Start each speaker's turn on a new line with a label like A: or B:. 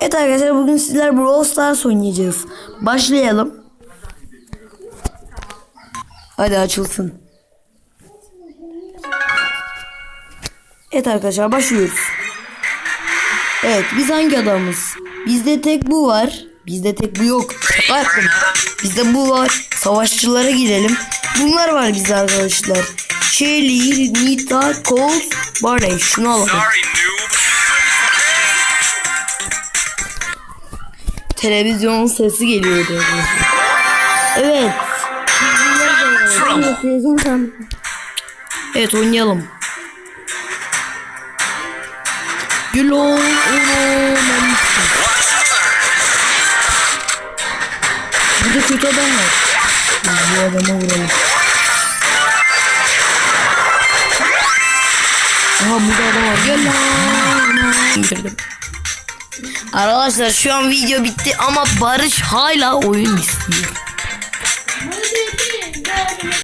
A: Evet arkadaşlar bugün sizler Brawl Stars oynayacağız. Başlayalım. Hadi açılsın. Evet arkadaşlar başlıyoruz. Evet biz hangi adamız? Bizde tek bu var. Bizde tek bu yok. Yaptım. Bizde bu var. Savaşçılara girelim. Bunlar var bizde arkadaşlar. Shelly, Nita, Colt, Barley. Şunu alalım. Televizyon sesi geliyor. Evet. Evet oynayalım. Gül ol. Burada kötü adam var. Bu adama vuralım. Aha burada adam var. Gel lan. Bitirdim. Arkadaşlar şu an video bitti ama Barış hala oyun istiyor.